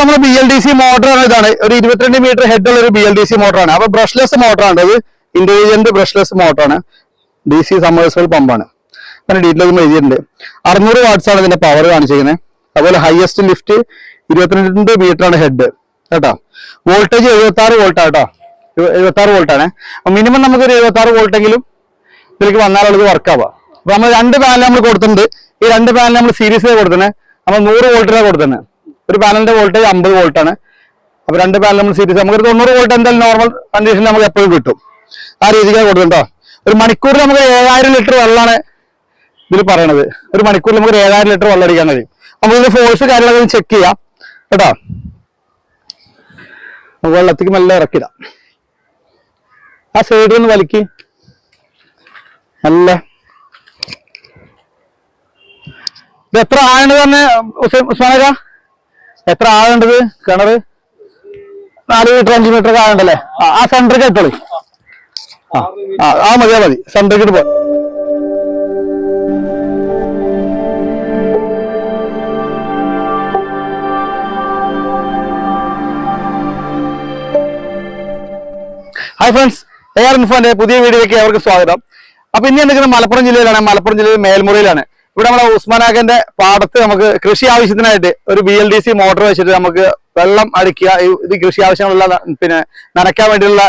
നമ്മൾ B L D C മോട്ടറാണ് ഇതാണ്. ഒരു ഇരുപത്തിരണ്ട് മീറ്റർ ഉള്ള ഒരു ബി എൽ ഡി സി മോട്ടറാണ് അപ്പൊ ബ്രഷ്ലെസ് മോട്ടറാണ് അത്. ഇന്റലിജന്റ് ബ്രഷ്ലെസ് മോട്ടറാണ് ഡി സി സമ്മേഴ്സൽ പമ്പാണ് അങ്ങനെ ഡീറ്റെയിൽ എഴുതിയിട്ടുണ്ട്. അറുന്നൂറ് വാട്ട്സ് ആണ് ഇതിന്റെ പവർ കാണിച്ചിരിക്കുന്നത്. അതുപോലെ ഹയസ്റ്റ് ലിഫ്റ്റ് ഇരുപത്തിരണ്ട് മീറ്റർ ആണ് ഹെഡ് കേട്ടോ? വോൾട്ടേജ് എഴുപത്തി ആറ് വോൾട്ടാ കേട്ടോ. എഴുപത്തി ആറ് വോൾട്ടാണ് മിനിമം നമുക്ക് ഒരു എഴുപത്തി ആറ് വോൾട്ടെങ്കിലും ഇതിലേക്ക് വന്നാലും ഇത് വർക്ക് ആവാം അപ്പൊ നമ്മൾ രണ്ട് പാനൽ നമ്മൾ കൊടുത്തിട്ടുണ്ട്. ഈ രണ്ട് പാനൽ നമ്മൾ സീരീസിലാണ് കൊടുത്തത് നമ്മൾ നൂറ് വോൾട്ടിലാണ് കൊടുക്കുന്നത് ഒരു പാനലിന്റെ വോൾട്ടേജ് അമ്പത് വോൾട്ട് ആണ് അപ്പൊ രണ്ട് പാനൽ നമ്മൾ സീരീസ് നമുക്ക് തൊണ്ണൂറ് വോൾട്ട് എന്തായാലും നോർമൽ കണ്ടീഷനിൽ നമുക്ക് എപ്പോഴും കിട്ടും. ആ രീതിക്കാണ് കൊടുക്കുന്നുണ്ടോ ഒരു മണിക്കൂറിൽ നമുക്ക് ഏഴായിരം ലിറ്റർ വെള്ളമാണ് ഇതിൽ പറയണത്. ഒരു മണിക്കൂറിൽ നമുക്ക് ഏഴായിരം ലിറ്റർ വെള്ളം അടിക്കാൻ കഴിയും. നമുക്ക് ഇതിന്റെ ഫോഴ്സ് കാര്യങ്ങളൊക്കെ ചെക്ക് ചെയ്യാം. കേട്ടോ? വെള്ളത്തേക്ക് മെല്ലെ ഇറക്കിടാം. ആ സൈഡിൽ നിന്ന് വലിക്ക്. നല്ല ഇത് എത്ര ആണെന്ന് തന്നെ ഉസ്മാനക എത്ര ആഴണ്ടത് കിണർ നാല് മീറ്റർ അഞ്ച് മീറ്റർ ഒക്കെ ആഴണ്ടല്ലേ ആ, സെന്ററിക്ക് എത്തോളി ആ ആ, മതി ആ മതി. സെന്ററിക്ക് പോ. ഹായ് ഫ്രണ്ട്സ് എ ആർ ഇൻഫോന്റെ പുതിയ വീഡിയോയ്ക്ക് അവർക്ക് സ്വാഗതം. അപ്പൊ ഇനി എന്തെങ്കിലും മലപ്പുറം ജില്ലയിലാണ്. മലപ്പുറം ജില്ലയിൽ മേൽമുറിയിലാണ്. ഇവിടെ നമ്മുടെ ഉസ്മാനാഖന്റെ പാടത്ത് നമുക്ക് കൃഷി ആവശ്യത്തിനായിട്ട് ഒരു B L D C motor വെച്ചിട്ട് നമുക്ക് വെള്ളം അടിക്കുക. ഇത് കൃഷി ആവശ്യമുള്ള പിന്നെ നനയ്ക്കാൻ വേണ്ടിയുള്ള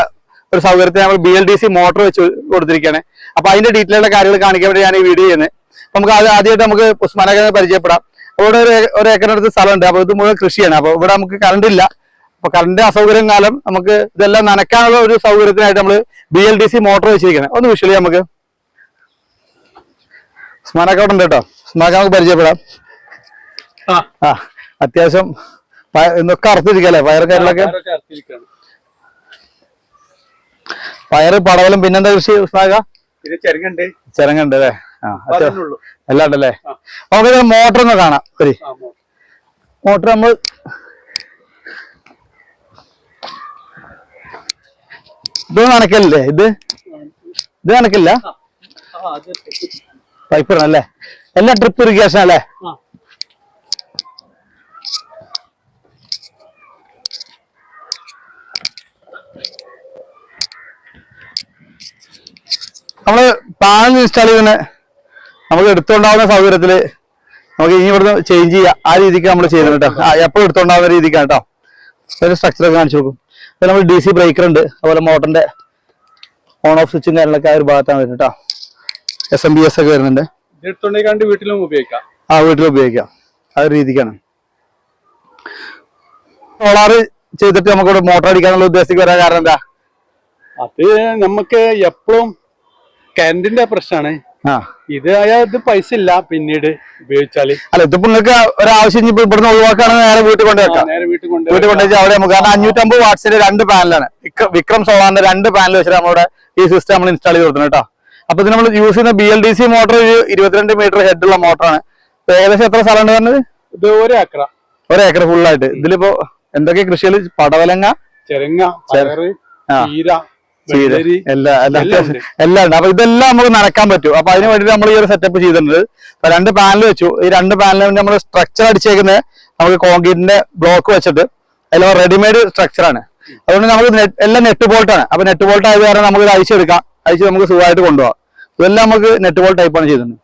ഒരു സൗകര്യത്തിന് നമ്മൾ B L D C motor വെച്ച് കൊടുത്തിരിക്കുകയാണ്. അപ്പൊ അതിന്റെ ഡീറ്റെയിലുള്ള കാര്യങ്ങൾ കാണിക്കാൻ വേണ്ടി ഞാൻ ഈ വീഡിയോ ചെയ്യുന്നത്. നമുക്ക് അത് ആദ്യമായിട്ട് നമുക്ക് ഉസ്മാനാഖനെ പരിചയപ്പെടാം. അവിടെ ഒരു ഒരു ഏക്കറിനടുത്ത് സ്ഥലമുണ്ട്. അപ്പൊ ഇത് മുഴുവൻ കൃഷിയാണ്. അപ്പൊ ഇവിടെ നമുക്ക് കറണ്ട് ഇല്ല. അപ്പൊ കറണ്ട് അസൗകര്യം കാലം നമുക്ക് ഇതെല്ലാം നനയ്ക്കാനുള്ള ഒരു സൗകര്യത്തിനായിട്ട് നമ്മൾ B L D C motor വെച്ചിരിക്കുന്നത് ഒന്ന് വിഷ്വലി നമുക്ക്. അവിടെ ഉണ്ട് കേട്ടോ. സ്മാരക നമുക്ക് പരിചയപ്പെടാം. ആ, അത്യാവശ്യം ഇന്നൊക്കെ അറുത്തിരിക്കല്ലേ? അർപ്പിച്ചിരിക്കുകയാണ്. പയറ് പടവലും പിന്നെന്താ കൃഷി? സ്മാരക? പിന്നെ ചെറുങ്ങണ്ട് ചിരങ്ങുണ്ട് അല്ലേ? എല്ലാം ഉണ്ടല്ലേ? നമുക്ക് മോട്ടർ ഒന്ന് കാണാം. ഒരു. മോട്ടർ. നമ്മൾ ഇത് നനക്കല്ലേ ഇത്? ഇത് നനക്കില്ല ആ, അത് പൈപ്പ് അല്ലേ എല്ലാം ട്രിപ്പ് ഇറിഗേഷൻ അല്ലേ നമ്മൾ പാനൽ ഇൻസ്റ്റാൾ ചെയ്യുന്ന നമുക്ക് എടുത്തോണ്ടാവുന്ന സൗകര്യത്തിൽ നമുക്ക് ഇനി ഇവിടുന്ന് ചേഞ്ച് ചെയ്യാം. ആ രീതിക്ക് നമ്മൾ ചെയ്യുന്നത് കേട്ടോ. ആ എപ്പോഴും എടുത്തോണ്ടാവുന്ന രീതിക്കാണ് കേട്ടോ. ഒരു സ്ട്രക്ചർ ഒക്കെ കാണിച്ചു നോക്കും അപ്പൊ നമ്മൾ ഡി സി ബ്രേക്കർ ഉണ്ട്. അതുപോലെ മോട്ടറിന്റെ ഓൺ ഓഫ് സ്വിച്ചും കാര്യങ്ങളൊക്കെ ആ ഒരു ഭാഗത്താണ് വരുന്നത് കേട്ടോ. എസ് എം ബി എസ് ഒക്കെ വരുന്നുണ്ട്. കണ്ട് വീട്ടിലും ഉപയോഗിക്കാം. ആ വീട്ടിൽ ഉപയോഗിക്കാം. ആ ഒരു രീതിക്കാണ്. സോളാർ ചെയ്തിട്ട് നമുക്കിവിടെ മോട്ടർ അടിക്കാനുള്ള ഉദ്ദേശത്തേക്ക് വരാൻ കാരണം എന്താ? അത് നമുക്ക് എപ്പോഴും കറണ്ടിന്റെ പ്രശ്നമാണ് ആ. ഇത് ഇത് പൈസ ഇല്ല പിന്നീട് ഉപയോഗിച്ചാൽ. അല്ല ഇതിപ്പോ നിങ്ങൾക്ക് ഒരാവശ്യം ഇപ്പൊ ഇവിടുന്ന് ഒഴിവാക്കുകയാണെങ്കിൽ നേരെ വീട്ടിൽ കൊണ്ടുവെക്കാം നേരെ വീട്ടിൽ കൊണ്ട് വീട്ടിൽ കൊണ്ടുവച്ച് അവിടെ നമുക്ക് കാരണം അഞ്ഞൂറ്റമ്പത് വാട്സിന്റെ രണ്ട് പാനലാണ്. വിക്രം സോളാറിന്റെ രണ്ട് പാനൽ വെച്ചിട്ട് നമ്മുടെ ഈ സിസ്റ്റം നമ്മൾ ഇൻസ്റ്റാൾ ചെയ്ത് കൊടുക്കുന്നത് കേട്ടോ. അപ്പൊ ഇത് നമ്മൾ യൂസ് ചെയ്യുന്ന B L D C motor ഒരു ഇരുപത്തിരണ്ട് മീറ്റർ ഹെഡ് ഉള്ള മോട്ടറാണ് ഏകദേശം എത്ര സ്ഥലം ഉണ്ട് പറഞ്ഞത്? ഇത് ഒരു ഏക്കറ. ഒരു ഏക്കർ ഫുൾ ആയിട്ട്. ഇതിലിപ്പോ എന്തൊക്കെ കൃഷികൾ പടവലങ്ങ? ചെരങ്ങ. ചീര എല്ലാ എല്ലാ എല്ലാം ഉണ്ട്. എല്ലാം അപ്പൊ ഇതെല്ലാം നമുക്ക് നടക്കാൻ പറ്റും. അപ്പൊ അതിന് വേണ്ടിട്ട് നമ്മൾ ഈ ഒരു സെറ്റപ്പ് ചെയ്തിട്ടുണ്ട്. അപ്പൊ രണ്ട് പാനൽ വെച്ചു. ഈ രണ്ട് പാനലിന് നമ്മൾ സ്ട്രക്ചർ അടിച്ചേക്കുന്നത് നമുക്ക് കോൺക്രീറ്റിന്റെ ബ്ലോക്ക് വെച്ചിട്ട്. അതിൽ റെഡിമെയ്ഡ് സ്ട്രക്ചർ ആണ്. അതുകൊണ്ട് നമുക്ക് എല്ലാം നെറ്റ് ബോൾട്ടാണ് അപ്പൊ നെറ്റ് ബോൾട്ട് ആയത് കാരണം നമുക്ക് ഇത് അഴിച്ചെടുക്കാം. അഴിച്ച് നമുക്ക് സുഖമായിട്ട് കൊണ്ടുപോകാം. ഇതെല്ലാം നമുക്ക് നെറ്റ് ബോൾ ടൈപ്പാണ് ചെയ്തത്.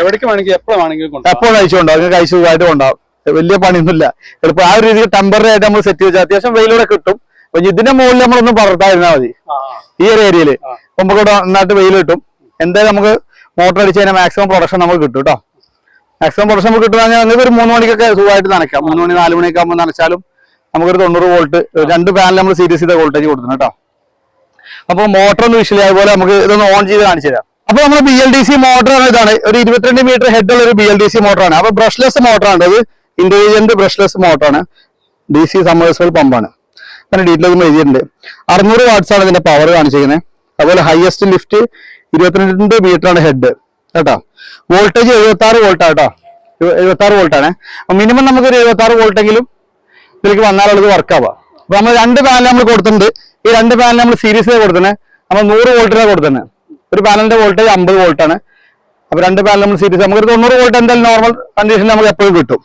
എവിടേക്ക് വേണമെങ്കിൽ എപ്പോഴും വേണമെങ്കിലും കൊണ്ടുപോകാം. എപ്പോഴും അയച്ചുകൊണ്ടാവും നിങ്ങൾക്ക് അയച്ചു സുഖമായിട്ട് കൊണ്ടാവും വലിയ പണിയൊന്നുമില്ല. എളുപ്പം ആ ഒരു രീതിയിൽ ടെമ്പററി ആയിട്ട് നമ്മൾ സെറ്റ് ചെയ്ത് അത്യാവശ്യം വെയിലൂടെ കിട്ടും. അപ്പൊ ഇതിന്റെ മുകളിൽ നമ്മളൊന്നും പകർത്താതിരുന്നാൽ മതി. ഈ ഒരു ഏരിയയിൽ നമുക്ക് ഇവിടെ നന്നായിട്ട് വെയിൽ കിട്ടും. എന്തായാലും നമുക്ക് മോട്ടർ അടിച്ച് കഴിഞ്ഞാൽ മാക്സിമം പ്രൊഡക്ഷൻ നമുക്ക് കിട്ടും കേട്ടോ മാക്സിമം പ്രൊഡക്ഷൻ നമുക്ക് കിട്ടുക നിങ്ങൾക്ക് ഒരു മൂന്ന് മണിക്കൊക്കെ സുഖമായിട്ട് നനയ്ക്കാം. മൂന്ന് മണി നാല് മണിയൊക്കെ ആകുമ്പോൾ നനച്ചാലും നമുക്കൊരു തൊണ്ണൂറ് വോൾട്ട് രണ്ട് പാനൽ നമ്മൾ സീരീസ് ചെയ്ത വോൾട്ടേജ് കൊടുക്കണം കേട്ടോ അപ്പൊ മോട്ടർ ഒന്ന് വിഷയം അതുപോലെ നമുക്ക് ഇതൊന്ന് ഓൺ ചെയ്ത് കാണിച്ചു തരാം. അപ്പൊ നമ്മൾ B L D C motor ഇതാണ്. ഒരു ഇരുപത്തിരണ്ട് മീറ്റർ ഹെഡ് ഉള്ള ഒരു ബി എൽ ഡി സി മോട്ടറാണ് അപ്പൊ ബ്രഷ്ലെസ് മോട്ടറാണ് അത് ഇന്റലിജന്റ് ബ്രഷ്ലെസ് മോട്ടറാണ് ഡി സി സമ്മേഴ്സൽ പമ്പാണ് അങ്ങനെ ഡീറ്റെയിൽ എഴുതിയിട്ടുണ്ട്. അറുന്നൂറ് ആണ് ഇതിന്റെ പവർ കാണിച്ചിരിക്കുന്നത് അതുപോലെ ഹയസ്റ്റ് ലിഫ്റ്റ് ഇരുപത്തിരണ്ട് ആണ് ഹെഡ് കേട്ടോ? വോൾട്ടേജ് എഴുപത്തി ആറ് വോൾട്ട് കേട്ടോ. എഴുപത്തി ആറ് വോൾട്ടാണ് മിനിമം നമുക്ക് ഒരു എഴുപത്തി ആറ് വോൾട്ടെങ്കിലും ഇതിലേക്ക് വന്നാലുള്ളത് വർക്ക് ആവാം അപ്പൊ നമ്മൾ രണ്ട് പാനൽ നമ്മൾ കൊടുത്തിട്ടുണ്ട്. ഈ രണ്ട് പാനൽ നമ്മൾ സീരീസിലാണ് കൊടുക്കുന്നത് നമ്മൾ നൂറ് വോൾട്ടിലാണ് കൊടുക്കുന്നത് ഒരു പാനലിന്റെ വോൾട്ടേജ് അമ്പത് വോൾട്ട് ആണ്. അപ്പൊ രണ്ട് പാനൽ നമ്മൾ സീരീസ് നമുക്ക് തൊണ്ണൂറ് വോൾട്ട് എന്തായാലും നോർമൽ കണ്ടീഷനിൽ നമുക്ക് എപ്പോഴും കിട്ടും.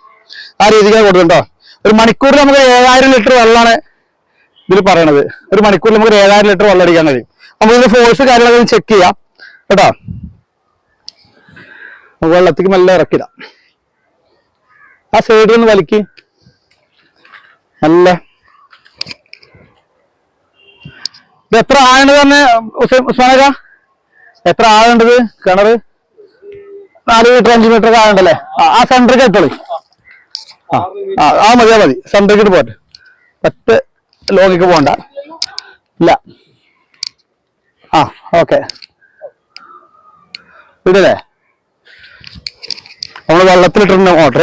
ആ രീതിക്കാണ് കൊടുക്കുന്നുണ്ടോ ഒരു മണിക്കൂറിൽ നമുക്ക് ഏഴായിരം ലിറ്റർ വെള്ളമാണ് ഇതിൽ പറയണത്. ഒരു മണിക്കൂറിൽ നമുക്ക് ഏഴായിരം ലിറ്റർ വെള്ളം അടിക്കാൻ കഴിയും. നമുക്ക് ഇതിന്റെ ഫോഴ്സ് കാര്യങ്ങളൊക്കെ ചെക്ക് ചെയ്യാം. കേട്ടോ? നമുക്ക് വെള്ളത്തേക്ക് മെല്ലെ ഇറക്കിടാം. ആ സൈഡിൽ നിന്ന് വലിക്ക്. നല്ല ഇത് എത്ര ആഴണ്ട് തന്നെ ഉസ്മാനക എത്ര ആഴണ്ടത് കിണർ നാല് മീറ്റർ അഞ്ച് മീറ്റർ ഒക്കെ ആഴണ്ടല്ലേ ആ, സെന്ററിൽ എത്തോളൂ ആ ആ, മതി ആ മതി. സെന്ററിൽ പോട്ടെ. പത്ത് ലോകിക്ക് പോണ്ട. ഇല്ല. ആ ഓക്കെ ഇടല്ലേ? നമ്മൾ വെള്ളത്തിലിട്ടിട്ടുണ്ട് മോട്ടർ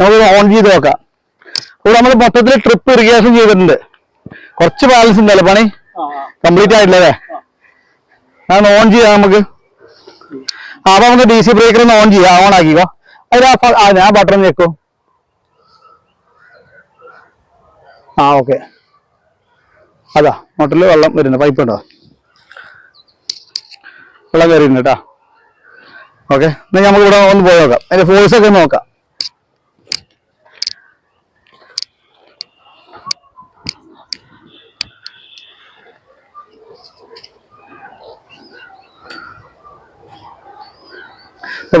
നമുക്ക് ഓൺ ചെയ്ത് നോക്കാം. ഇവിടെ നമ്മൾ മൊത്തത്തിൽ ട്രിപ്പ് ഇറിഗേഷൻ ചെയ്തിട്ടുണ്ട്. കുറച്ച് ബാലൻസ് ഉണ്ടല്ലോ പണി. കംപ്ലീറ്റ് ആയിട്ടില്ല അല്ലേ ഞാൻ ഓൺ ചെയ്യാം നമുക്ക്. അപ്പൊ നമുക്ക് ഡി സി ബ്രേക്കർ ഒന്ന് ഓൺ ചെയ്യാം ഓൺ ആക്കിക്കോ അതിൽ ആ ബട്ടൺ ഞെക്കോ ആ ഓക്കെ അതാ മോട്ടറിൽ വെള്ളം വരുന്നു. പൈപ്പ് ഉണ്ടോ? വെള്ളം കയറിയിട്ടുണ്ട് കേട്ടോ ഓക്കെ എന്നാൽ നമുക്ക് ഇവിടെ ഒന്ന് പോയി നോക്കാം. അതിന്റെ ഫോഴ്സ് ഒക്കെ നോക്കാം.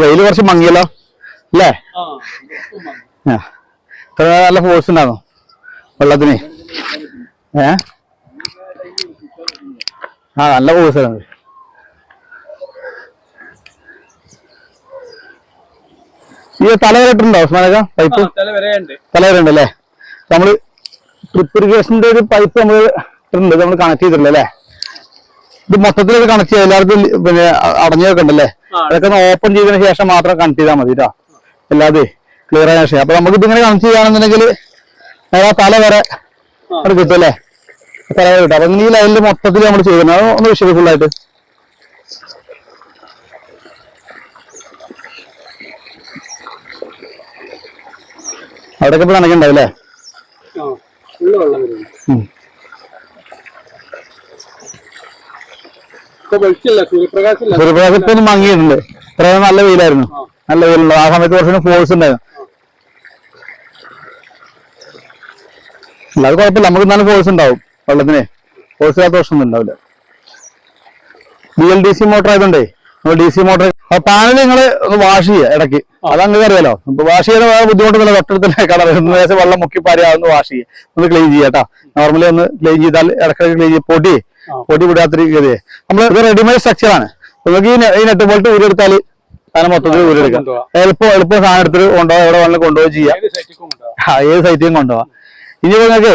വെയിൽ കുറച്ച് മങ്ങിയല്ലോ? അല്ലേ? ഇത്ര നല്ല ഫോഴ്സ് ഉണ്ടാകും വെള്ളത്തിന്? ഏ? ആ നല്ല ഫോഴ്സ് ആണ്. ഈ തലവരട്ടുണ്ടോ ഉസ്മാനക്ക? പൈപ്പ് തലവരുണ്ട് അല്ലേ? നമ്മൾ ട്രിപ്പ് ഇറിഗേഷന്റെ ഒരു പൈപ്പ് നമ്മൾ ഇട്ടിട്ടുണ്ട് നമ്മൾ കണക്ട് ചെയ്തിട്ടുണ്ട് അല്ലേ? ഇത് മൊത്തത്തിൽ കണക്ട് ചെയ്യാം. എല്ലാവർക്കും പിന്നെ അടഞ്ഞൊക്കെ ഉണ്ടല്ലേ. അതൊക്കെ ഒന്ന് ഓപ്പൺ ചെയ്തതിന് ശേഷം മാത്രം കണക്ട് ചെയ്താൽ മതി കേട്ടോ അല്ലാതെ ക്ലിയർ ആയ ശേഷം അപ്പൊ നമുക്ക് ഇതിങ്ങനെ കണക്ട് ചെയ്യുകയാണെന്നുണ്ടെങ്കിൽ നേരെ ആ തല വരെ അവിടെ കിട്ടും അല്ലേ തല വരെ കിട്ടും. അപ്പൊ ഈ ലൈനിൽ മൊത്തത്തിൽ നമ്മൾ ചെയ്യുന്നത്. അത് ഒന്ന് വിഷയം ഫുൾ ആയിട്ട്. അവിടെയൊക്കെ ഇപ്പൊ നനയ്ക്കണ്ടാവും അല്ലേ ഫുള്ള് വെള്ളം വരുന്നു ഉം. ഇപ്പൊ വെളിച്ചില്ല സൂര്യപ്രകാശില്ല സൂര്യപ്രകാശം ഇപ്പൊ ഒന്ന് മങ്ങിയിട്ടുണ്ട്. ഇത്രയും നല്ല വെയിലായിരുന്നു. നല്ല വെയിലുണ്ട്. ആ സമയത്ത് കുറച്ച് ഫോഴ്സ് ഉണ്ടായിരുന്നു. അല്ലാതെ കുഴപ്പമില്ല. നമുക്ക് നല്ല ഫോഴ്സ് ഉണ്ടാവും. വെള്ളത്തിന് ഫോഴ്സ് ഇല്ലാത്ത പ്രശ്നമൊന്നും ഉണ്ടാവില്ല. B L D C motor ആയതുകൊണ്ടേ നമ്മൾ ഡി സി മോട്ടർ ആ പാനൽ നിങ്ങൾ ഒന്ന് വാഷ് ചെയ്യുക ഇടയ്ക്ക്. അത് അങ്ങനെ അറിയാലോ വാഷ് ചെയ്യാൻ വേറെ ബുദ്ധിമുട്ടൊന്നുമില്ല. തൊട്ടടുത്തല്ലേ കളർ ലേശം വെള്ളം മുക്കി പാരി അതൊന്ന് വാഷ് ചെയ്യുക. ഒന്ന് ക്ലീൻ ചെയ്യാം കേട്ടോ. നോർമലി ഒന്ന് ക്ലീൻ ചെയ്താൽ ഇടയ്ക്കിടയ്ക്ക് ക്ലീൻ ചെയ്യും പൊടി. പൊടി വിടാത്ത രീതിയിൽ നമ്മൾ ഇത് റെഡിമെയ്ഡ് സ്ട്രക്ചർ ആണ്. നിങ്ങൾക്ക് ഈ നെട്ട് ബോൾട്ട് ഊരെടുത്താൽ അതിനെ മൊത്തത്തിൽ ഊരെടുക്കാം. എളുപ്പം എളുപ്പം സാധനം എടുത്തിട്ട് കൊണ്ടുപോകാം എവിടെ വേണമെങ്കിലും കൊണ്ടുപോയി ചെയ്യാം. ഏത് സൈറ്റിലും കൊണ്ടുപോവാം? ഇനി നിങ്ങൾക്ക്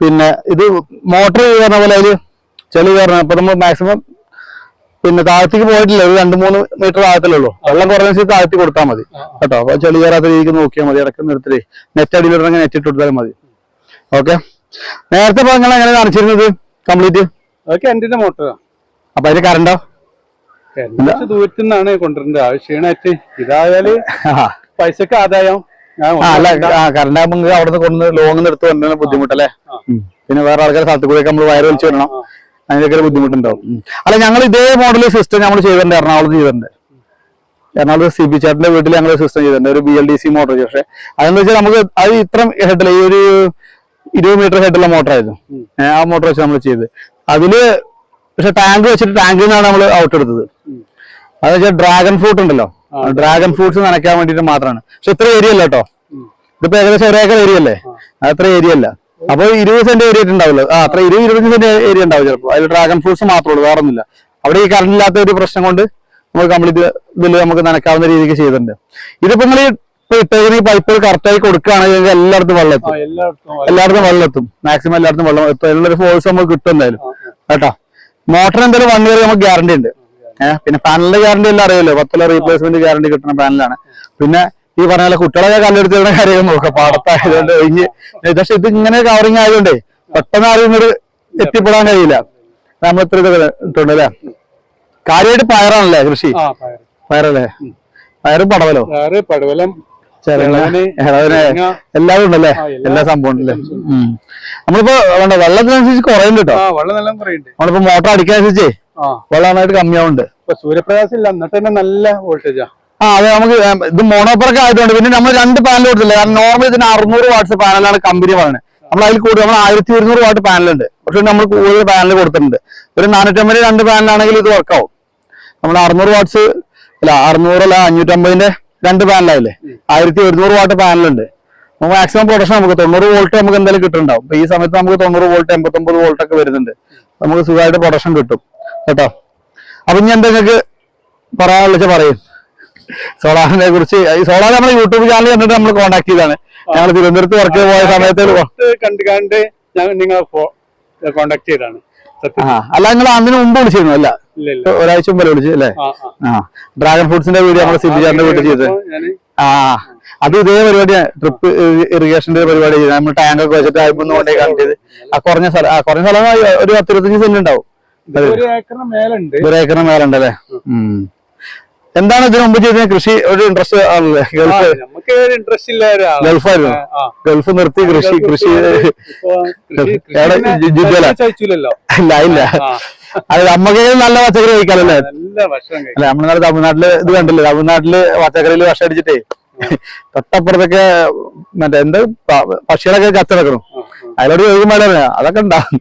പിന്നെ ഇത് മോട്ടർ പറഞ്ഞ പോലെ അതിൽ ചെളി കയറണം. അപ്പൊ നമ്മൾ മാക്സിമം പിന്നെ താഴത്തേക്ക് പോയിട്ടില്ല. ഒരു രണ്ട് മൂന്ന് മീറ്റർ താഴത്തിലുള്ളൂ വെള്ളം കുറഞ്ഞ താഴ്ത്തി കൊടുത്താൽ മതി. കേട്ടോ. അപ്പൊ ചെളി കയറാത്ത രീതിക്ക് നോക്കിയാൽ മതി. ഇടയ്ക്ക് നിർത്തി നെറ്റ് അടിയിലിടണമെങ്കിൽ നെറ്റ് ഇട്ട് കൊടുത്താലും മതി. ഓക്കെ? നേരത്തെ പറഞ്ഞാൽ എങ്ങനെ കാണിച്ചിരുന്നത്. കംപ്ലീറ്റ്. അതൊക്കെ എന്റെ മോട്ടറാ അപ്പൊ അതിന് കറണ്ടോ കുറച്ച് ദൂരത്തു നിന്നാണ് കൊണ്ടുവരേണ്ടത് ആ ക്ഷീണായിട്ട് ഇതായാൽ പൈസക്ക് ആദായം. അവിടുന്ന് കറണ്ട് ആകുമ്പോൾ അവിടെ നിന്ന് കൊണ്ട് ലോങ് എടുത്ത് കൊണ്ടുവരുന്ന ബുദ്ധിമുട്ടല്ലേ? പിന്നെ വേറെ ആൾക്കാരെ സ്ഥലത്ത് കൂടെ നമ്മൾ വയറ് വലിച്ചു വരണം. ആ. അതിനൊക്കെ ബുദ്ധിമുട്ടുണ്ടാവും. അല്ല ഞങ്ങൾ ഇതേ മോഡൽ സിസ്റ്റം നമ്മൾ ചെയ്തിട്ടുണ്ട് എറണാകുളത്ത് ചെയ്തിട്ടുണ്ട്. എറണാകുളത്ത് സി ബി ചാറ്റിന്റെ വീട്ടിൽ ഞങ്ങൾ സിസ്റ്റം ചെയ്തിട്ടുണ്ട്. ഒരു B L D C motor പക്ഷെ. അതെന്ന് വെച്ചാൽ നമുക്ക് അത് ഇത്ര ഹെഡിൽ ഈ ഒരു ഇരുപത് മീറ്റർ ഹെഡുള്ള മോട്ടർ ആയിരുന്നു. ആ മോട്ടർ വെച്ച് നമ്മൾ ചെയ്ത്. അതിൽ പക്ഷെ ടാങ്ക് വെച്ചിട്ട് ടാങ്കിൽ നിന്നാണ് നമ്മൾ ഔട്ട് എടുത്തത്. അത് വെച്ചാൽ ഡ്രാഗൺ ഫ്രൂട്ട് ഉണ്ടല്ലോ. ഡ്രാഗൺ ഫ്രൂട്ട്സ് നനയ്ക്കാൻ വേണ്ടിട്ട് മാത്രമാണ് പക്ഷെ ഇത്ര ഏരിയ അല്ല കേട്ടോ. ഇതിപ്പോ ഏകദേശം ഒരേക്കർ ഏരിയ അല്ലേ. അത്ര ഏരിയ അല്ല. അപ്പൊ ഇരുപത് സെന്റ് ഏരിയ ഉണ്ടാവില്ല. ആ അത്ര ഇരുപത് ഇരുപത്തഞ്ച് സെന്റ് ഏരിയ ഉണ്ടാവും ചിലപ്പോൾ അതിൽ ഡ്രാഗൺ ഫ്രൂട്ട്സ് മാത്രമേ ഉള്ളൂ വേറെ ഒന്നുമില്ല. അവിടെ ഈ കറണ്ട് ഇല്ലാത്ത ഒരു പ്രശ്നം കൊണ്ട് നമുക്ക് കംപ്ലീറ്റ് ഇതിൽ നമുക്ക് നനക്കാവുന്ന രീതിക്ക് ചെയ്തിട്ടുണ്ട്. ഇതിപ്പോ നിങ്ങൾ ഇപ്പൊ ഇട്ടേക്കുന്ന ഈ പൈപ്പ് കറക്റ്റായി കൊടുക്കുകയാണെങ്കിൽ എല്ലായിടത്തും വെള്ളം എത്തും. എല്ലായിടത്തും വെള്ളം. എത്തും. മാക്സിമം എല്ലായിടത്തും വെള്ളം എത്തും. അതിനുള്ളൊരു ഫോഴ്സ് നമുക്ക് കിട്ടും എന്തായാലും. കേട്ടോ? മോട്ടർ എന്തായാലും വൺ ഇയർ നമുക്ക് ഗ്യാരണ്ടി ഉണ്ട്. ഏഹ് പിന്നെ പാനലിന്റെ ഗ്യാരണ്ടി എല്ലാം അറിയാലോ? പത്തല റീപ്ലേസ്മെന്റ് ഗ്യാരണ്ടി കിട്ടുന്ന പാനലാണ് പിന്നെ ഈ പറഞ്ഞ പോലെ കുട്ടികളെ കല്ലെടുത്തുന്ന കാര്യങ്ങൾ നോക്കാം പാടത്തായതുകൊണ്ട് ഒഴിഞ്ഞ് പക്ഷെ ഇത് ഇങ്ങനെ കവറിങ് ആയതുകൊണ്ടേ പെട്ടെന്ന് ആരും ഇങ്ങോട്ട് എത്തിപ്പെടാൻ കഴിയില്ല. നമ്മൾ ഇത്ര ഇട്ടുണ്ട് അല്ലേ? കാര്യമായിട്ട് പയറാണല്ലേ കൃഷി? പയറല്ലേ? പയറും പടവലോ? പടവലം എല്ലാവരും ഉണ്ടല്ലേ? എല്ലാ- എല്ലാ സംഭവം ഉണ്ടല്ലേ. നമ്മളിപ്പോ വേണ്ട വെള്ളത്തിനനുസരിച്ച് കുറയുണ്ട് കേട്ടോ. വെള്ളം കുറയുണ്ട് നമ്മളിപ്പോ മോട്ടർ അടിക്കാനുസരിച്ച് ആ. വെള്ളം നന്നായിട്ട് കമ്മിയാവുന്നുണ്ട് ഇപ്പൊ സൂര്യപ്രകാശം ഇല്ല എന്നിട്ട് തന്നെ നല്ല വോൾട്ടേജാ. ആ അതെ നമുക്ക് ഇത് മോണോപ്പറൊക്കെ ആയതുകൊണ്ട് പിന്നെ നമ്മൾ രണ്ട് പാനൽ കൊടുത്തില്ല കാരണം നോർമൽ ഇതിന് അറുന്നൂറ് വാട്ട്സ് പാനലാണ് കമ്പനി പറയുന്നത്. നമ്മൾ അതിൽ കൂടുതൽ നമ്മൾ ആയിരത്തി ഒരുന്നൂറ് വാട്ട് പാനലുണ്ട് പക്ഷെ നമ്മൾ കൂടുതൽ പാനൽ കൊടുത്തിട്ടുണ്ട്. ഒരു നാനൂറ്റമ്പത് രണ്ട് പാനലാണെങ്കിൽ ഇത് വർക്കാവും നമ്മൾ അറുന്നൂറ് വാട്ട്സ് അല്ല അറുന്നൂറ് അല്ല അഞ്ഞൂറ്റമ്പതിന്റെ രണ്ട് പാനലായില്ലേ ആയിരത്തി ഒരുന്നൂറ് വാട്ട് പാനലുണ്ട്. നമുക്ക് മാക്സിമം പ്രൊഡക്ഷൻ നമുക്ക് തൊണ്ണൂറ് വോൾട്ട് നമുക്ക് എന്തായാലും കിട്ടുന്നുണ്ടാവും. അപ്പൊ ഈ സമയത്ത് നമുക്ക് തൊണ്ണൂറ് വോൾട്ട് എൺപത്തൊമ്പത് വോൾട്ട് ഒക്കെ വരുന്നുണ്ട്. നമുക്ക് സുഖമായിട്ട് പ്രൊഡക്ഷൻ കിട്ടും. കേട്ടോ? അപ്പൊ ഇനി എന്താ നിങ്ങൾക്ക് പറയാനുള്ള പറയും. സോളാറിനെ കുറിച്ച് ഈ സോളാർ നമ്മൾ യൂട്യൂബ് ചാനൽ കണ്ടിട്ട് നമ്മൾ കോൺടാക്ട് ചെയ്താണ് ഞങ്ങൾ തിരുവനന്തപുരത്ത് വർക്ക് പോയ സമയത്ത് കണ്ടു കണ്ട് ഞാൻ നിങ്ങളെ കോണ്ടാക്ട് ചെയ്താണ് അല്ല നിങ്ങൾ അതിന് മുമ്പ് വിളിച്ചിരുന്നു അല്ല? ഒരാഴ്ച മുമ്പ് വിളിച്ചു അല്ലേ? ആ ഡ്രാഗൺ ഫ്രൂട്ട്സിന്റെ വീഡിയോ നമ്മൾ സിബിചാറിന്റെ വീട്ടിൽ ചെയ്തത്. ആ. അത് ഇതേ പരിപാടിയാണ് ട്രിപ്പ് ഇറിഗേഷന്റെ പരിപാടി. ചെയ്തത് നമ്മൾ ടാങ്ക് ഒക്കെ വെച്ചിട്ട് അതിൽ കൊണ്ടേ കാണിച്ചത് ആ കുറഞ്ഞ സ്ഥലം ആ കുറഞ്ഞ സ്ഥലം ഒരു പത്തിരുപത്തഞ്ച് സെന്റ് ഉണ്ടാവും. ഒരു ഏക്കറിന് മേലുണ്ട്. മേലുണ്ടല്ലേ ഉം. എന്താണ് ഇതിനു മുമ്പ് ചെയ്തത് കൃഷി ഒരു ഇൻട്രസ്റ്റ് ആണല്ലേ? ഗൾഫ് നമുക്ക് ഇൻട്രസ്റ്റ് ഇല്ല. ഗൾഫായിരുന്നു. ഗൾഫ് നിർത്തി കൃഷി കൃഷി ഇല്ല ഇല്ല. അത് നമുക്ക് നല്ല പച്ചക്കറി കഴിക്കാമല്ലേ അല്ല? നമ്മൾ തമിഴ്നാട്ടിൽ ഇത് കണ്ടില്ലേ? തമിഴ്നാട്ടിൽ പച്ചക്കറിയിൽ വിഷം അടിച്ചിട്ടേ തൊട്ടപ്പുറത്തൊക്കെ മറ്റേ എന്ത്? പക്ഷികളൊക്കെ കത്തിടക്കണം അതിലോട് ഒഴുകുമ്പോൾ അതൊക്കെ ഉണ്ടാവും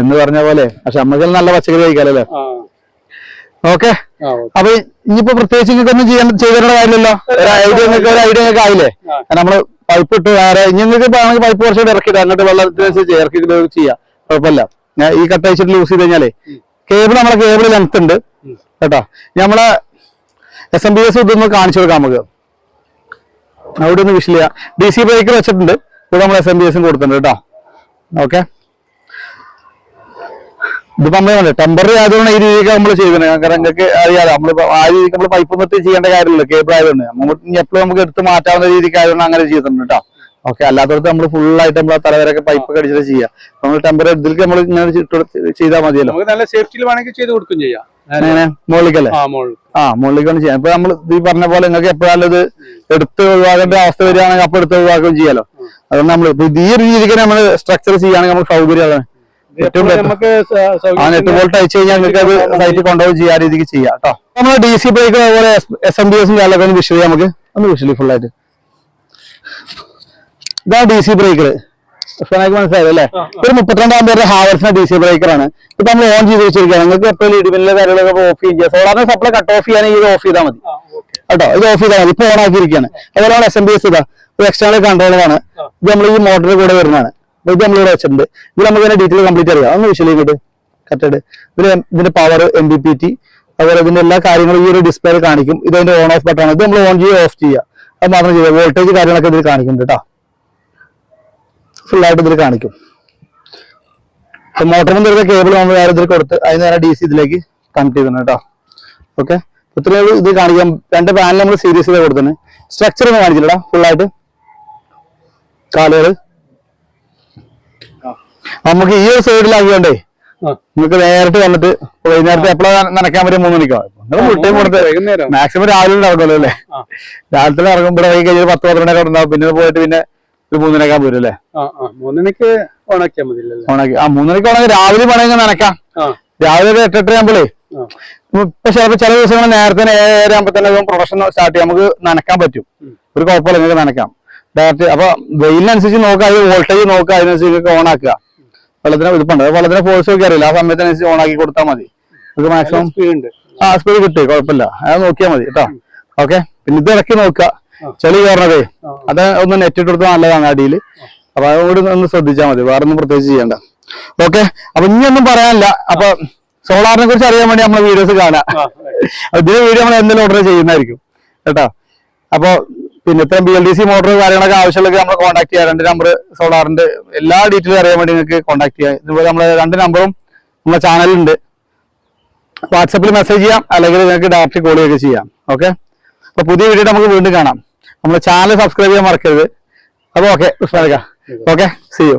എന്ന് പറഞ്ഞ പോലെ. പക്ഷെ നമ്മക്ക് നല്ല പച്ചക്കറി കഴിക്കാമല്ലേ ഓക്കേ. അപ്പൊ ഇനിയിപ്പോ പ്രത്യേകിച്ച് നിങ്ങൾക്ക് ഒന്നും ചെയ്യാൻ ചെയ്തിട്ടുള്ള കാര്യമില്ലല്ലോ? ഒരു ഐഡിയ നിങ്ങൾക്ക് ഒരു ഐഡിയ നിങ്ങൾക്ക് ആയില്ലേ? നമ്മൾ പൈപ്പ് ഇട്ട് വേറെ ഇനി നിങ്ങൾക്ക് വേണമെങ്കിൽ പൈപ്പ് കുറച്ചുകൂടെ ഇറക്കിയിട്ട് അങ്ങോട്ട് വെള്ളത്തിനനുസരിച്ച് ചേർക്കിട്ട് ചെയ്യാം. കുഴപ്പമില്ല. ഞാൻ ഈ കട്ട് അയച്ചിട്ട് ലൂസ് ചെയ്ത് കഴിഞ്ഞാലേ കേബിൾ നമ്മളെ കേബിൾ ലെങ്ത് ഉണ്ട്. കേട്ടോ? നമ്മളെ എസ് എം ബി എസ് ഇതൊന്ന് കാണിച്ചു കൊടുക്കാം നമുക്ക്. അവിടെ ഒന്ന് വിഷ് ചെയ്യാം. ഡി സി ബ്രേക്കർ വെച്ചിട്ടുണ്ട്. ഇവിടെ നമ്മൾ എസ് എം ബി എസും കൊടുത്തിട്ടുണ്ട് കേട്ടോ. ഓക്കെ? ഇതിപ്പോ നമ്മൾ ടെമ്പററി ആയതുകൊണ്ട് ഈ രീതിക്ക് നമ്മൾ ചെയ്തത് കാരണം നിങ്ങൾക്ക് അറിയാതെ നമ്മൾ ആ രീതിക്ക് നമ്മൾ പൈപ്പ് നിർത്തി ചെയ്യേണ്ട കാര്യമില്ല കേബിൾ ആയതുകൊണ്ട്. നമ്മൾ ഇനി എപ്പോഴും നമുക്ക് എടുത്ത് മാറ്റാവുന്ന രീതിക്ക് ആയതുകൊണ്ട് അങ്ങനെ ചെയ്തിട്ടുണ്ട് കേട്ടോ. ഓക്കെ അല്ലാത്തടത്ത് നമ്മൾ ഫുൾ ആയിട്ട് നമ്മൾ തലവരൊക്കെ പൈപ്പ് കടിച്ചിട്ട് അടിച്ചിട്ട് ചെയ്യാം. നമ്മൾ ടെമ്പററി ഇതിലേക്ക് നമ്മൾ ഇങ്ങനെ ചെയ്താൽ മതിയല്ലോ. നമുക്ക് നല്ല സേഫ്റ്റിയിൽ വേണമെങ്കിൽ ചെയ്ത് കൊടുക്കും ചെയ്യാം. മുകളിലേക്കല്ലേ? ആ മുകളിലേക്കാണ് ചെയ്യാം. ഇപ്പൊ നമ്മൾ ഈ പറഞ്ഞ പോലെ നിങ്ങൾക്ക് എപ്പോഴാലും ഇത് എടുത്ത് ഒഴിവാക്കേണ്ട അവസ്ഥ വരികയാണെങ്കിൽ അപ്പൊ എടുത്ത് ഒഴിവാക്കുകയും ചെയ്യാലോ. അതുകൊണ്ട് നമ്മൾ ഒരു രീതിക്ക് നമ്മൾ സ്ട്രക്ചർ ചെയ്യുകയാണെങ്കിൽ നമ്മൾ സൗകര്യമാണ്. നമുക്ക് സ- ആ സൗകര്യം നെറ്റ് വോൾട്ട് അയച്ചു കഴിഞ്ഞാൽ നിങ്ങൾക്ക് അത് സൈറ്റിൽ കൊണ്ടുപോയി ചെയ്യാൻ രീതിക്ക് ചെയ്യാം കേട്ടോ നമ്മൾ ഡി സി ബ്രേക്ക് അതുപോലെ എസ് എം ബി എസും കാര്യങ്ങളൊക്കെ ഒന്ന് വിഷയം നമുക്ക്. ഒന്ന് ഡി സി ബ്രേക്കർ മനസ്സിലായത് അല്ലേ? ആ, ഒരു മുപ്പത്തിരണ്ടാം പേരുടെ ഹാവർസിന്റെ ഡി സി ബ്രേക്കറാണ് ഇപ്പൊ നമ്മൾ ഓൺ ചെയ്ത് നിങ്ങൾക്ക് എപ്പോഴും ഇടിമില്ലെ കാര്യങ്ങളൊക്കെ ഓഫ് ചെയ്യാം സോളാറിന് സപ്ലൈ കട്ട് ഓഫ് ചെയ്യാനെങ്കിൽ ഇത് ഓഫ് ചെയ്താൽ മതി. കേട്ടോ? ഇത് ഓഫ് ചെയ്താൽ മതി. ഇപ്പൊ ഓൺ ആക്കിയിരിക്കുകയാണ്. അതുപോലെ എസ് എം ബി എസ് ഇതാ. ഒരു എക്സ്റ്റേണൽ കൺട്രോളറാണ് ഇത് നമ്മൾ ഈ മോട്ടറിൽ കൂടെ വരുന്നതാണ്. ഇത് നമ്മളിവിടെ വെച്ചിട്ടുണ്ട്. ഇത് നമുക്ക് ഡീറ്റെയിൽ കംപ്ലീറ്റ് അറിയാം വിഷയം ഇങ്ങോട്ട് കറക്റ്റ് ഇതിൽ ഇതിന്റെ power M B P T അതുപോലെ ഇതിന്റെ എല്ലാ കാര്യങ്ങളും ഈ ഒരു ഡിസ്പ്ലേയിൽ കാണിക്കും. ഇത് അതിന്റെ ഓൺ ഓഫ് ബട്ടൺ ഇത് നമ്മൾ ഓൺ ചെയ്യുക ഓഫ് ചെയ്യുക. അത് മാത്രം ചെയ്യുക. വോൾട്ടേജ് കാര്യങ്ങളൊക്കെ ഇതിൽ കാണിക്കുന്നുണ്ട് കേട്ടോ ഫുൾ ആയിട്ട് ഇതിൽ കാണിക്കും. മോട്ടറിൽ നിന്ന് വരുന്ന കേബിൾ നമ്മൾ വേറെ ഇതിൽ കൊടുത്ത് അതിന് നേരെ ഡി സി ഇതിലേക്ക് കണക്ട് ചെയ്തിട്ടുണ്ട് കേട്ടോ ഓക്കെ ഇത്രയും ഇത് കാണിക്കാം. രണ്ട് പാനൽ നമ്മൾ സീരീസ് കൊടുത്തിന് സ്ട്രക്ചർ ഒന്ന് കാണിച്ചില്ലടാ. ഫുൾ ആയിട്ട്. കാലുകൾ. നമുക്ക് ഈ ഒരു സൈഡിലാക്കിയോണ്ടേ നിങ്ങക്ക് നിങ്ങൾക്ക് നേരിട്ട് വന്നിട്ട് വൈകുന്നേരത്തെ എപ്പോഴാണ് നനക്കാൻ പറ്റും മൂന്ന് മണിക്കോ? മുട്ടയും കൊടുത്ത് മാക്സിമം രാവിലെ ഉണ്ടാവുമല്ലോ അല്ലേ? രാവിലെ രാവിലത്തെ ഇറങ്ങും ഇവിടെ വൈകി കഴിഞ്ഞാൽ പത്ത് പന്ത്രണ്ടൊക്കെ ഉണ്ടാവും പിന്നെ പോയിട്ട് പിന്നെ ഒരു മൂന്നിനേക്കാൻ പോരും അല്ലേ ആ ആ. മൂന്നിനക്ക് ആ ആണെങ്കിൽ രാവിലെ വേണമെങ്കിൽ നനക്കാം രാവിലെ ഒരു എട്ടെട്ടര ആകുമ്പോഴേ ആ. ഇപ്പൊ ചിലപ്പോ ചില ദിവസങ്ങൾ നേരത്തെ ഏഴര ആകുമ്പോ തന്നെ പ്രൊഡക്ഷൻ സ്റ്റാർട്ട് ചെയ്യാം. നമുക്ക് നനക്കാൻ പറ്റും. ഒരു കുഴപ്പമില്ല നിങ്ങൾക്ക് നനക്കാം ഡയറക്റ്റ് അപ്പൊ വെയിലിനനുസരിച്ച് നോക്കുക അതിന് വോൾട്ടേജ് നോക്കുക അതിനനുസരിച്ച് ഓൺ ആക്കുക. വെള്ളത്തിന് ഇതുണ്ട് വെള്ളത്തിന് ഫോഴ്സ് ഒക്കെ അറിയില്ല. ആ സമയത്തിനനുസരിച്ച് ഓൺ ആക്കി കൊടുത്താൽ മതി. നമുക്ക് മാക്സിമം ആ സ്പീഡ് കിട്ടി. കുഴപ്പമില്ല. അത് നോക്കിയാൽ മതി കേട്ടോ. ഓക്കെ? പിന്നെ ഇത് ഇറക്കി നോക്കുക. ചെളി കയറണതേ. അത് ഒന്ന് നെറ്റ് ഇട്ടെടുത്ത് നല്ലതാണ് അടിയിൽ. അപ്പൊ അതുകൂടി ഒന്ന് ശ്രദ്ധിച്ചാൽ മതി. വേറെ ഒന്നും പ്രത്യേകിച്ച് ചെയ്യണ്ട. ഓക്കെ? അപ്പൊ ഇനിയൊന്നും പറയാനില്ല. അപ്പൊ സോളാറിനെ കുറിച്ച് അറിയാൻ വേണ്ടി നമ്മളെ വീഡിയോസ് കാണാം. ഇതിന് വീഡിയോ നമ്മൾ എന്തെങ്കിലും ഓർഡർ ചെയ്യുന്നതായിരിക്കും. കേട്ടോ? അപ്പൊ പിന്നെ ഇപ്പം B L D C motor കാര്യങ്ങളൊക്കെ ആവശ്യമുള്ളത് നമ്മൾ കോൺടാക്ട് ചെയ്യാം. രണ്ട് നമ്പർ സോളാറിന്റെ എല്ലാ ഡീറ്റെയിലും അറിയാൻ വേണ്ടി നിങ്ങൾക്ക് കോൺടാക്ട് ചെയ്യാം. ഇതുപോലെ നമ്മളെ രണ്ട് നമ്പറും നമ്മുടെ ചാനലുണ്ട് വാട്സപ്പിൽ മെസ്സേജ് ചെയ്യാം അല്ലെങ്കിൽ നിങ്ങൾക്ക് ഡയറക്റ്റ് കോൾ ചെയ്യുകയൊക്കെ ചെയ്യാം. ഓക്കെ അപ്പൊ പുതിയ വീഡിയോ നമുക്ക് വീണ്ടും കാണാം. നമ്മുടെ ചാനൽ സബ്സ്ക്രൈബ് ചെയ്യാൻ മറക്കരുത്. അപ്പൊ ഓക്കെ ഓക്കെ സി യു